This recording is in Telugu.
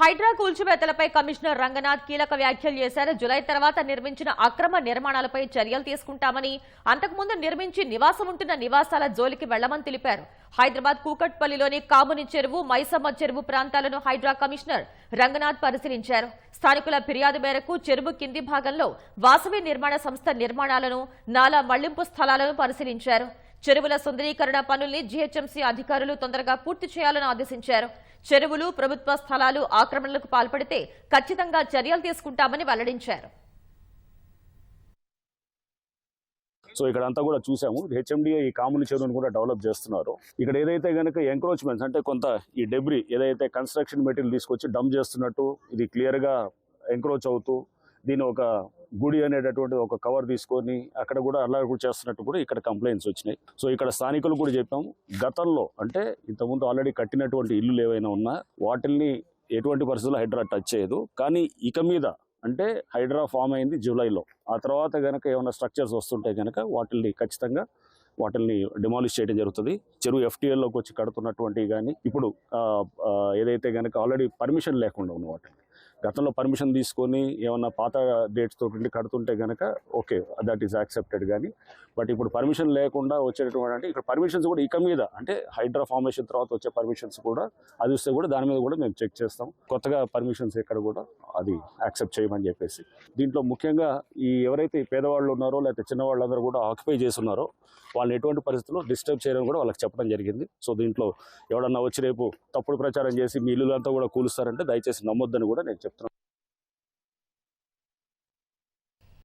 హైడ్రా కూల్చివేతలపై కమిషనర్ రంగనాథ్ కీలక వ్యాఖ్యలు చేశారు. జులై తర్వాత నిర్మించిన అక్రమ నిర్మాణాలపై చర్యలు తీసుకుంటామని అంతకుముందు నిర్మించి నివాసం ఉంటున్న నివాసాల జోలికి వెళ్ళమని తెలిపారు. హైదరాబాద్ కూకట్పల్లిలోని కాముని చెరువు మైసమ్మ చెరువు ప్రాంతాలను హైడ్రా కమిషనర్ రంగనాథ్ పరిశీలించారు. స్థానికుల ఫిర్యాదు మేరకు చెరువు కింది భాగంలో వాసవి నిర్మాణ సంస్థ నిర్మాణాలను నాలా మళ్ళింపు స్థలాలను పరిశీలించారు. చెరువుల సుందరీకరణ పనుల్ని జీహెచ్ఎంసీ అధికారులు తొందరగా పూర్తి చేయాలని ఆదేశించారు. చెరువులు ప్రభుత్వ స్థలాలు ఆక్రమణలకు పాల్పడితే ఖచ్చితంగా చర్యలు తీసుకుంటామని వెల్లడించారు. సో ఇక్కడ అంతా కూడా చూసాము. హెచ్ఎండిఏ ఈ కాములు చెరువును కూడా డెవలప్ చేస్తున్నారు. ఇక్కడ ఏదైతే కనుక ఎంక్రోచ్మెంట్స్ అంటే కొంత ఈ డెబ్రి ఏదైతే కన్స్ట్రక్షన్ మెటీరియల్ తీసుకొచ్చి డంప్ చేస్తున్నట్టు ఇది క్లియర్గా ఎంక్రోచ్ అవుతూ దీని ఒక గుడి అనేటటువంటి ఒక కవర్ తీసుకొని అక్కడ కూడా అలా కూడా చేస్తున్నట్టు కూడా ఇక్కడ కంప్లైంట్స్ వచ్చినాయి. సో ఇక్కడ స్థానికులు కూడా చెప్పాము. గతంలో అంటే ఇంతకుముందు ఆల్రెడీ కట్టినటువంటి ఇల్లులు ఏవైనా ఉన్నా వాటిల్ని ఎటువంటి పరిస్థితుల్లో హైడ్రా టచ్ చేయదు. కానీ ఇక మీద అంటే హైడ్రా ఫామ్ అయింది జూలైలో. ఆ తర్వాత కనుక ఏమైనా స్ట్రక్చర్స్ వస్తుంటే కనుక వాటిల్ని ఖచ్చితంగా వాటిల్ని డిమాలిష్ చేయడం జరుగుతుంది. చెరువు ఎఫ్టీఎల్లోకి వచ్చి కడుతున్నటువంటి కానీ ఇప్పుడు ఏదైతే కనుక ఆల్రెడీ పర్మిషన్ లేకుండా ఉన్న వాటిని గతంలో పర్మిషన్ తీసుకొని ఏమన్నా పాత డేట్స్తో తోటి కడుతుంటే కనుక ఓకే దట్ ఈస్ యాక్సెప్టెడ్ కానీ బట్ ఇప్పుడు పర్మిషన్ లేకుండా వచ్చేటటువంటి అంటే ఇక్కడ పర్మిషన్స్ కూడా ఇక మీద అంటే హైడ్రా ఫార్మేషన్ తర్వాత వచ్చే పర్మిషన్స్ కూడా అది వస్తే కూడా దాని మీద కూడా మేము చెక్ చేస్తాం. కొత్తగా పర్మిషన్స్ ఎక్కడ కూడా అది యాక్సెప్ట్ చేయమని చెప్పేసి. దీంట్లో ముఖ్యంగా ఈ ఎవరైతే పేదవాళ్ళు ఉన్నారో లేకపోతే చిన్నవాళ్ళందరూ కూడా ఆక్యుపై చేస్తున్నారో వాళ్ళని ఎటువంటి పరిస్థితుల్లో డిస్టర్బ్ చేయడం కూడా వాళ్ళకి చెప్పడం జరిగింది. సో దీంట్లో ఎవడన్నా వచ్చి రేపు తప్పుడు ప్రచారం చేసి మీ ఇల్లులంతా కూడా కూలుస్తారంటే దయచేసి నమ్మొద్దని కూడా నేను